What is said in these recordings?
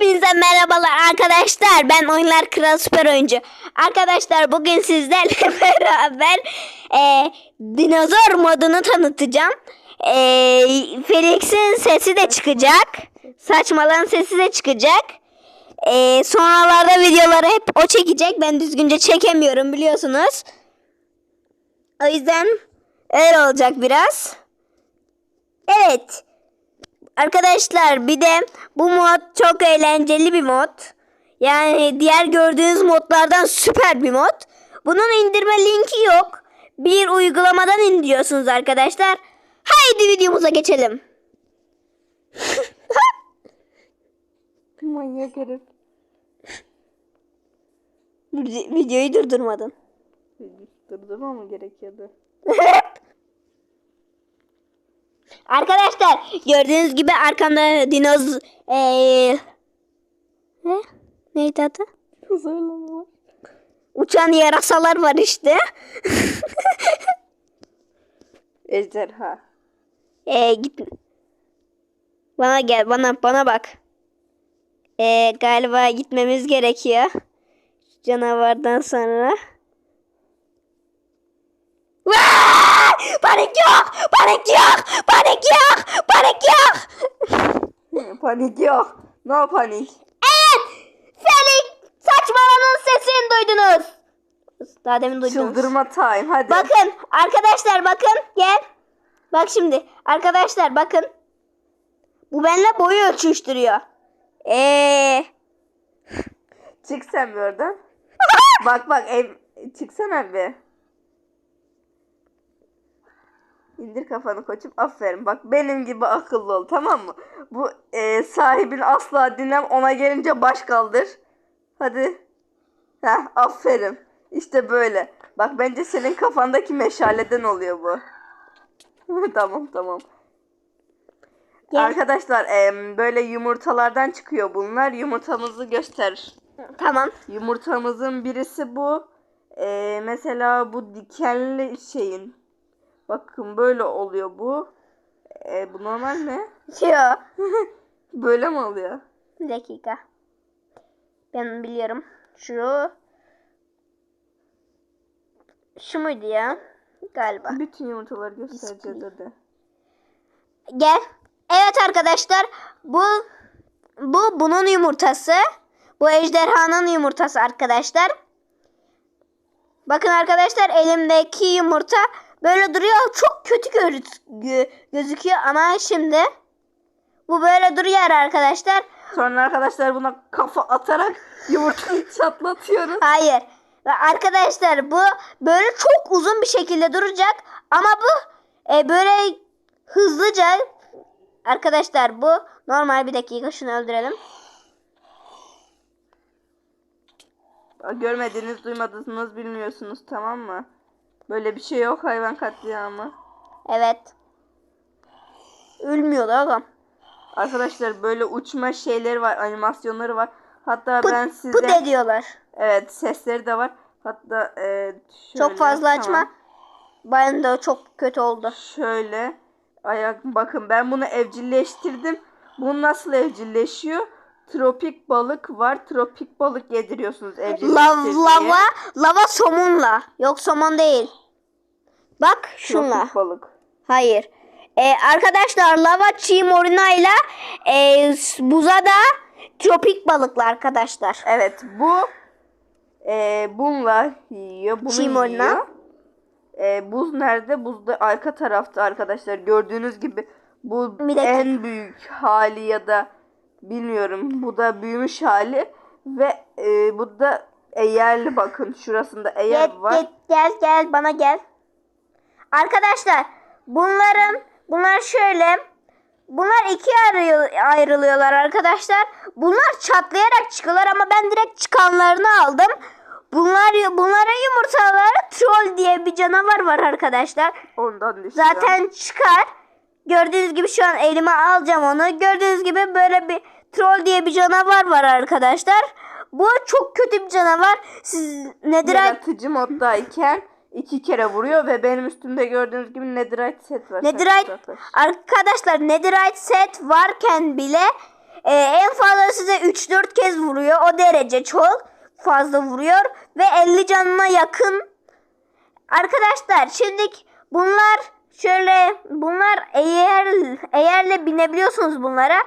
Hepinize merhabalar arkadaşlar. Ben Oyunlar Kral Süper Oyuncu. Arkadaşlar bugün sizlerle beraber e, dinozor modunu tanıtacağım. E, Felix'in sesi de çıkacak. Saçmalan sesi de çıkacak. E, sonralarda videoları hep o çekecek. Ben düzgünce çekemiyorum biliyorsunuz. O yüzden öyle olacak biraz. Evet. Arkadaşlar bir de bu mod çok eğlenceli bir mod. Yani diğer gördüğünüz modlardan süper bir mod. Bunun indirme linki yok. Bir uygulamadan indiriyorsunuz arkadaşlar. Haydi videomuza geçelim. Manyak herif. Videoyu durdurmadın. Durdurma mı gerekiyordu? Arkadaşlar gördüğünüz gibi arkamda dinoz... Ee, ne? Neydi adı? Uçan yarasalar var işte. Ejderha. Ee, git. Bana gel bana bana bak. Ee, galiba gitmemiz gerekiyor. Canavardan sonra. Panik yok! Panik yok! Panik yok! Panik yok! panik yok. No panik. Evet! Felix saçmalanın sesini duydunuz. Daha demin duydunuz. Çıldırma time hadi. Bakın arkadaşlar bakın gel. Bak şimdi arkadaşlar bakın. Bu benimle boyu ölçüştürüyor. Eee Çık sen bir oradan. bak bak ev çıksana bir. İndir kafanı koçum. Aferin. Bak benim gibi akıllı ol tamam mı? Bu e, sahibin asla dinlem ona gelince baş kaldır. Hadi. Heh, aferin. İşte böyle. Bak bence senin kafandaki meşaleden oluyor bu. tamam tamam. Gel. Arkadaşlar em, böyle yumurtalardan çıkıyor bunlar. Yumurtamızı göster. tamam. Yumurtamızın birisi bu. Ee, mesela bu dikenli şeyin. Bakın böyle oluyor bu. Ee, bu normal mi? Yo. Böyle mi oluyor? Bir dakika. Ben biliyorum. Şu. Şu muydu ya? Galiba. Bütün yumurtaları göstereceğiz hadi. Gel. Evet arkadaşlar bu bu bunun yumurtası. Bu ejderhanın yumurtası arkadaşlar. Bakın arkadaşlar elimdeki yumurta böyle duruyor. Çok kötü gö- gö- gözüküyor ama şimdi bu böyle duruyor arkadaşlar. Sonra arkadaşlar buna kafa atarak yumurtayı çatlatıyoruz. Hayır. Ve arkadaşlar bu böyle çok uzun bir şekilde duracak ama bu e, böyle hızlıca arkadaşlar bu normal bir dakika şunu öldürelim. Görmediğiniz, duymadığınız bilmiyorsunuz tamam mı? Böyle bir şey yok hayvan katliamı. Evet. Ölmüyordu oğlum. Arkadaşlar böyle uçma şeyleri var, animasyonları var. Hatta Pıt ben size ediyorlar. evet sesleri de var. Hatta e, şöyle, Çok fazla açma. tamam. Ben de çok kötü oldu. Şöyle ayak bakın ben bunu evcilleştirdim. Bu nasıl evcilleşiyor? Tropik balık var. Tropik balık yediriyorsunuz Lav, evcilleştirdiği. lava, lava somunla. Yok somon değil. Bak şunla. Tropik balık. Hayır. Ee, arkadaşlar lava çiğ morinayla e, buza da tropik balıklı arkadaşlar. Evet bu e, bununla yiyor. Bunu Çiğ morina. E, buz nerede? Buz da arka tarafta arkadaşlar. Gördüğünüz gibi bu en büyük hali ya da bilmiyorum. Bu da büyümüş hali ve e, bu da eğerli bakın şurasında eğer Gel, var. gel, gel gel bana gel. Arkadaşlar bunların bunlar şöyle bunlar ikiye ayrı- ayrılıyorlar arkadaşlar. Bunlar çatlayarak çıkıyorlar ama ben direkt çıkanlarını aldım. Bunlar bunların yumurtaları troll diye bir canavar var arkadaşlar. Ondan düşüyor. Zaten çıkar. Gördüğünüz gibi şu an elime alacağım onu. Gördüğünüz gibi böyle bir troll diye bir canavar var arkadaşlar. Bu çok kötü bir canavar. Siz nedir? yaratıcı moddayken iki kere vuruyor ve benim üstümde gördüğünüz gibi netherite set var. Netherite arkadaşlar Netherite set varken bile e, en fazla size 3-4 kez vuruyor. O derece çok fazla vuruyor ve 50 canına yakın. Arkadaşlar şimdi bunlar şöyle bunlar eğer eğerle binebiliyorsunuz bunlara.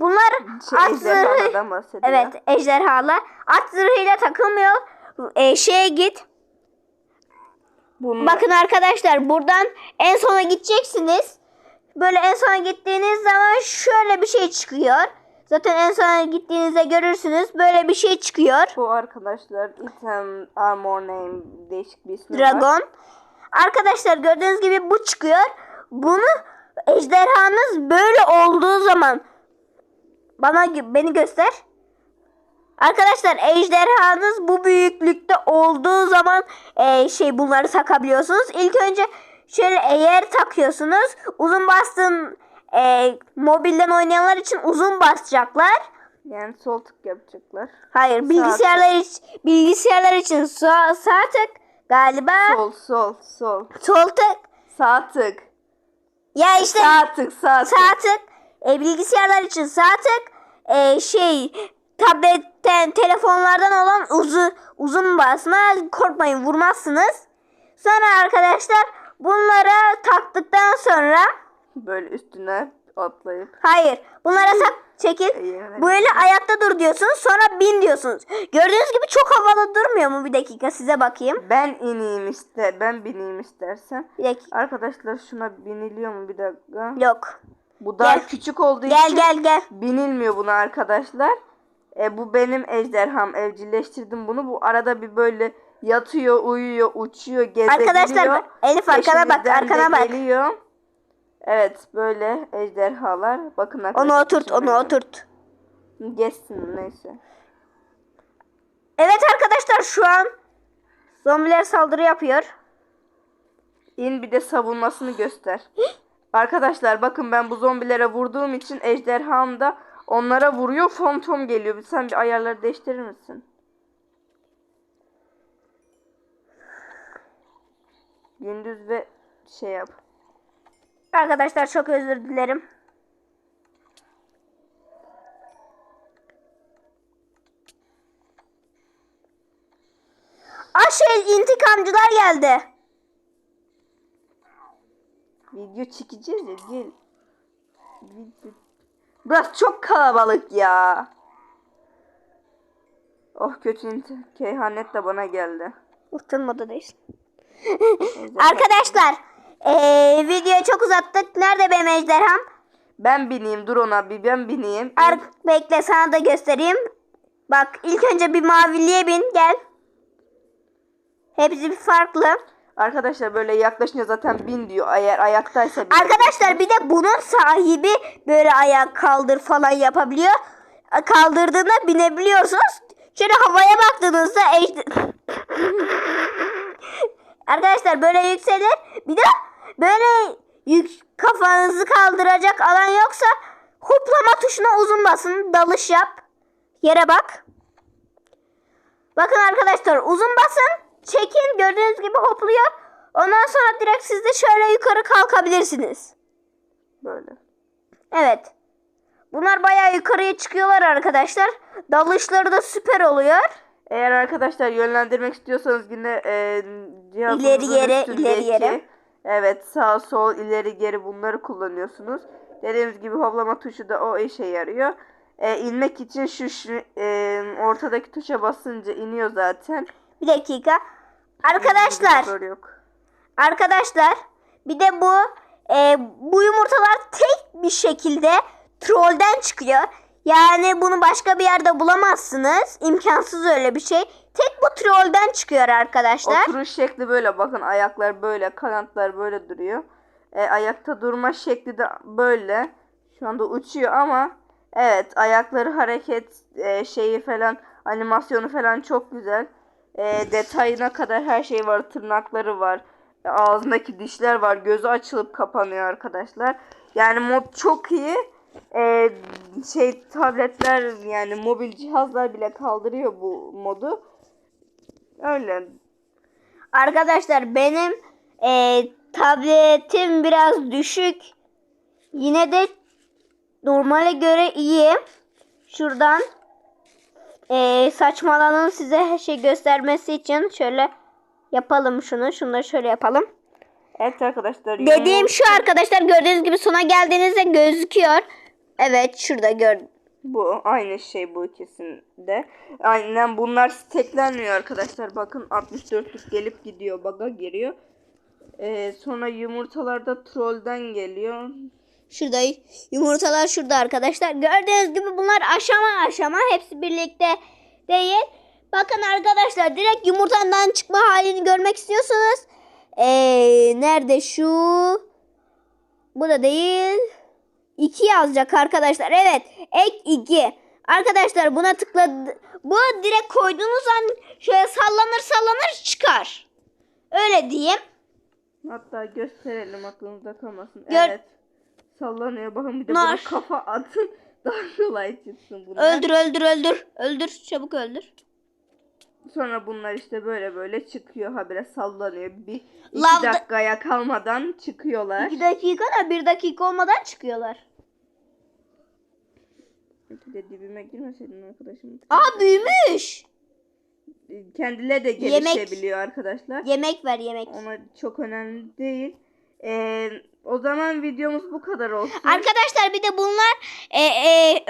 Bunlar Şey, at zırhı. Evet ejderhalar. At zırhıyla takılmıyor. E, şeye git. Bunlar, Bakın arkadaşlar buradan en sona gideceksiniz. Böyle en sona gittiğiniz zaman şöyle bir şey çıkıyor. Zaten en sona gittiğinizde görürsünüz. Böyle bir şey çıkıyor. bu arkadaşlar item armor name değişik bir ismi var. Dragon. Arkadaşlar gördüğünüz gibi bu çıkıyor. Bunu ejderhanız böyle olduğu zaman bana beni göster. Arkadaşlar ejderhanız bu büyüklükte olduğu zaman e, şey bunları takabiliyorsunuz. İlk önce şöyle eğer takıyorsunuz. Uzun bastığın e, mobilden oynayanlar için uzun basacaklar. Yani sol tık yapacaklar. Hayır bilgisayarlar için bilgisayarlar için sağ, sağ tık galiba Sol sol sol. sol tık. Sağ tık. Ya işte Sağ tık sağ tık. sağ tık e, bilgisayarlar için sağ tık e, şey tabletten telefonlardan olan uzun uzun basma korkmayın vurmazsınız. Sonra arkadaşlar bunlara taktıktan sonra Böyle üstüne atlayıp. hayır bunlara tak çekil Yani- böyle ayakta dur diyorsunuz sonra bin diyorsunuz. Gördüğünüz gibi çok havalı durmuyor mu bir dakika size bakayım. Ben ineyim iste. Ben bineyim istersen. Bir dakika. Arkadaşlar şuna biniliyor mu bir dakika? Yok. Bu daha Gel. küçük olduğu Gel için gel gel. binilmiyor buna arkadaşlar. E, bu benim ejderham. Evcilleştirdim bunu. Bu arada bir böyle yatıyor, uyuyor, uçuyor, gezebiliyor. Arkadaşlar Elif arkana bak arkana bak. Geliyor. Evet böyle ejderhalar. Bakın arkadaşlar. Onu oturt onu peşimden. oturt. Geçsin neyse. Evet arkadaşlar şu an zombiler saldırı yapıyor. İn bir de savunmasını göster. Arkadaşlar bakın ben bu zombilere vurduğum için ejderham da onlara vuruyor. Fantom geliyor. Sen bir ayarları değiştirir misin? Gündüz ve şey yap. Arkadaşlar çok özür dilerim. Şey intikamcılar geldi. Video çekeceğiz ya gel. Video- Burası çok kalabalık ya. Oh kötü kehanet de bana geldi. Utanmadı değilsin. Arkadaşlar eee videoyu çok uzattık. Nerede benim ejderham? Ben bineyim dur ona bir ben bineyim. Ar bekle sana da göstereyim. Bak ilk önce bir maviliğe bin gel. Hepsi bir farklı. Arkadaşlar böyle yaklaşınca zaten bin diyor. Eğer ayaktaysa bin. Arkadaşlar bir de bunun sahibi böyle ayak kaldır falan yapabiliyor. Kaldırdığında binebiliyorsunuz. Şöyle havaya baktığınızda ejder... Arkadaşlar böyle yükselir. Bir de böyle yük kafanızı kaldıracak alan yoksa hoplama tuşuna uzun basın. Dalış yap. Yere bak. Bakın arkadaşlar uzun basın. Çekin gördüğünüz gibi hopluyor. Ondan sonra direkt siz de şöyle yukarı kalkabilirsiniz. Böyle. Evet. Bunlar bayağı yukarıya çıkıyorlar arkadaşlar. Dalışları da süper oluyor. Eğer arkadaşlar yönlendirmek istiyorsanız yine e, İleri üstündeki- ileri geri. Evet sağ sol ileri geri bunları kullanıyorsunuz. Dediğimiz gibi hoplama tuşu da o işe yarıyor. E, inmek için şu, şu e, ortadaki tuşa basınca iniyor zaten. Bir dakika. Arkadaşlar, yok. arkadaşlar bir de bu e, bu yumurtalar tek bir şekilde trollden çıkıyor. Yani bunu başka bir yerde bulamazsınız. İmkansız öyle bir şey. Tek bu trollden çıkıyor arkadaşlar. Oturuş şekli böyle bakın ayaklar böyle kanatlar böyle duruyor. E, ayakta durma şekli de böyle. Şu anda uçuyor ama evet ayakları hareket e, şeyi falan animasyonu falan çok güzel. E, detayına kadar her şey var. Tırnakları var. E, ağzındaki dişler var. Gözü açılıp kapanıyor arkadaşlar. Yani mod çok iyi. E, şey tabletler yani mobil cihazlar bile kaldırıyor bu modu. Öyle. Arkadaşlar benim e, tabletim biraz düşük. Yine de normale göre iyi. şuradan e, saçmalanın size her şey göstermesi için şöyle yapalım şunu. Şunu da şöyle yapalım. Evet arkadaşlar. Dediğim şu arkadaşlar gördüğünüz gibi sona geldiğinizde gözüküyor. Evet şurada gör. Bu aynı şey bu ikisinde. Aynen bunlar steklenmiyor arkadaşlar. Bakın 64'lük gelip gidiyor. Baga giriyor. Ee, sonra yumurtalarda trollden geliyor. Şurada yumurtalar şurada arkadaşlar. Gördüğünüz gibi bunlar aşama aşama hepsi birlikte değil. Bakın arkadaşlar direkt yumurtandan çıkma halini görmek istiyorsunuz. Ee, nerede şu? Bu da değil. 2 yazacak arkadaşlar. Evet. Ek 2. Arkadaşlar buna tıkladı. Bu direkt koyduğunuz an şöyle sallanır sallanır çıkar. Öyle diyeyim. Hatta gösterelim aklınızda kalmasın. Gör- Evet. Sallanıyor. Bakın bir de Nar. buna kafa atın. Daha kolay çıksın bunlar. Öldür öldür öldür. Öldür çabuk öldür. Sonra bunlar işte böyle böyle çıkıyor. Habire sallanıyor. Bir iki Lavda- dakikaya kalmadan çıkıyorlar. 2 dakika da 1 dakika olmadan çıkıyorlar. Bir de dibime girmeseydin arkadaşım. Aa büyümüş. Kendileri de Yemek. gelişebiliyor arkadaşlar. Yemek ver yemek. Ona çok önemli değil. Ee, o zaman videomuz bu kadar olsun. Arkadaşlar bir de bunlar e, e,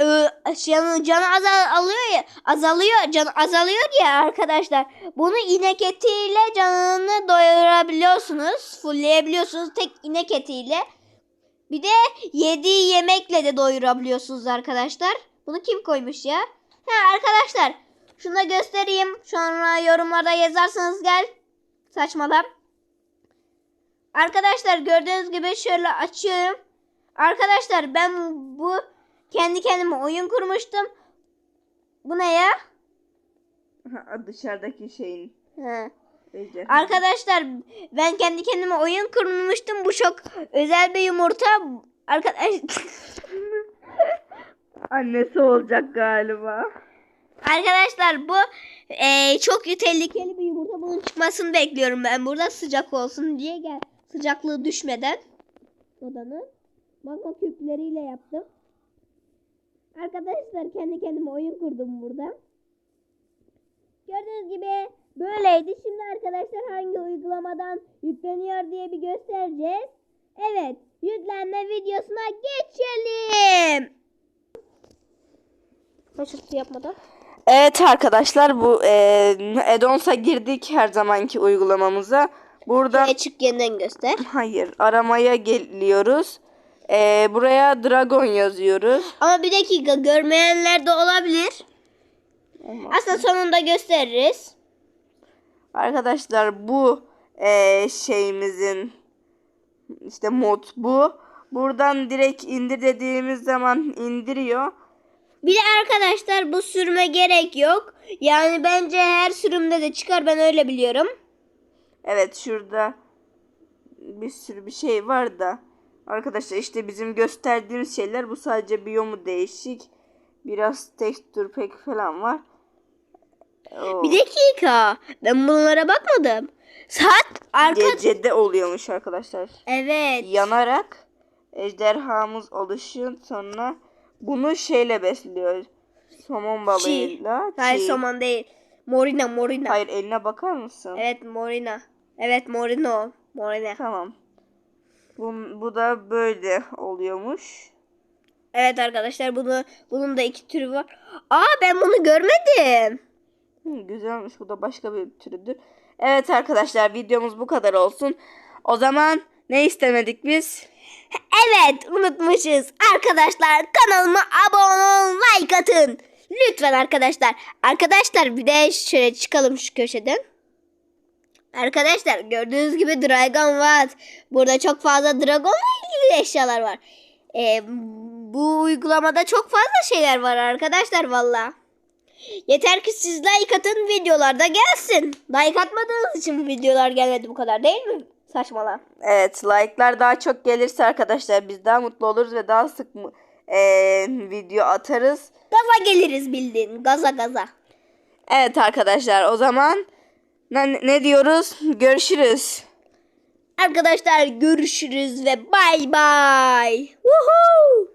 e, canı, canı azal, ya azalıyor can azalıyor ya arkadaşlar. Bunu inek etiyle canını doyurabiliyorsunuz. Fullleyebiliyorsunuz tek inek etiyle. Bir de yediği yemekle de doyurabiliyorsunuz arkadaşlar. Bunu kim koymuş ya? Ha arkadaşlar şunu da göstereyim. Sonra yorumlarda yazarsanız gel. Saçmalam. Arkadaşlar gördüğünüz gibi şöyle açıyorum. Arkadaşlar ben bu kendi kendime oyun kurmuştum. Bu ne ya? Dışarıdaki şeyin. Ejderha. Arkadaşlar ben kendi kendime oyun kurmuştum. Bu çok özel bir yumurta. Arkadaş Annesi olacak galiba. Arkadaşlar bu eee, çok tehlikeli bir yumurta. Bunun çıkmasını bekliyorum ben burada sıcak olsun diye gel sıcaklığı düşmeden odanın magma küpleriyle yaptım. Arkadaşlar kendi kendime oyun kurdum burada. Gördüğünüz gibi böyleydi. Şimdi arkadaşlar hangi uygulamadan yükleniyor diye bir göstereceğiz. Evet, yüklenme videosuna geçelim. Kaçırtı yapmadan. Evet arkadaşlar bu e, Edons'a girdik her zamanki uygulamamıza. Burada çık yeniden göster. hayır aramaya geliyoruz. E, buraya Dragon yazıyoruz. Ama bir dakika görmeyenler de olabilir. Aslında sonunda gösteririz. Arkadaşlar bu e, şeyimizin işte mod bu. Buradan direkt indir dediğimiz zaman indiriyor. Bir de arkadaşlar bu sürüme gerek yok. Yani bence her sürümde de çıkar ben öyle biliyorum. Evet şurada bir sürü bir şey var da. Arkadaşlar işte bizim gösterdiğimiz şeyler bu sadece biyomu değişik. Biraz tekstür pek falan var. Oo, Bir dakika ben bunlara bakmadım. Saat arka... Gecede oluyormuş arkadaşlar. Evet. Yanarak ejderhamız oluşuyor sonra bunu şeyle besliyor. Somon balığıyla. Hayır somon değil. Morina morina. Hayır eline bakar mısın? Evet morina. Evet morino. Morina. Tamam. Bu, bu da böyle oluyormuş. Evet arkadaşlar bunu bunun da iki türü var. Aa ben bunu görmedim. Hı, güzelmiş. Bu da başka bir türüdür. Evet arkadaşlar videomuz bu kadar olsun. O zaman ne istemedik biz? Evet unutmuşuz. Arkadaşlar kanalıma abone olun like atın. Lütfen arkadaşlar. Arkadaşlar bir de şöyle çıkalım şu köşeden. Arkadaşlar gördüğünüz gibi Dragon var. Burada çok fazla Dragon'la ilgili eşyalar var. Ee, bu uygulamada çok fazla şeyler var arkadaşlar valla. Yeter ki siz like atın videolarda gelsin. Like atmadığınız için videolar gelmedi bu kadar değil mi? Saçmala. Evet like'lar daha çok gelirse arkadaşlar biz daha mutlu oluruz ve daha sık eee, video atarız. Gaza geliriz bildiğin. Gaza gaza. Evet arkadaşlar o zaman ne, ne diyoruz? Görüşürüz. Arkadaşlar görüşürüz ve bay bay. Woohoo!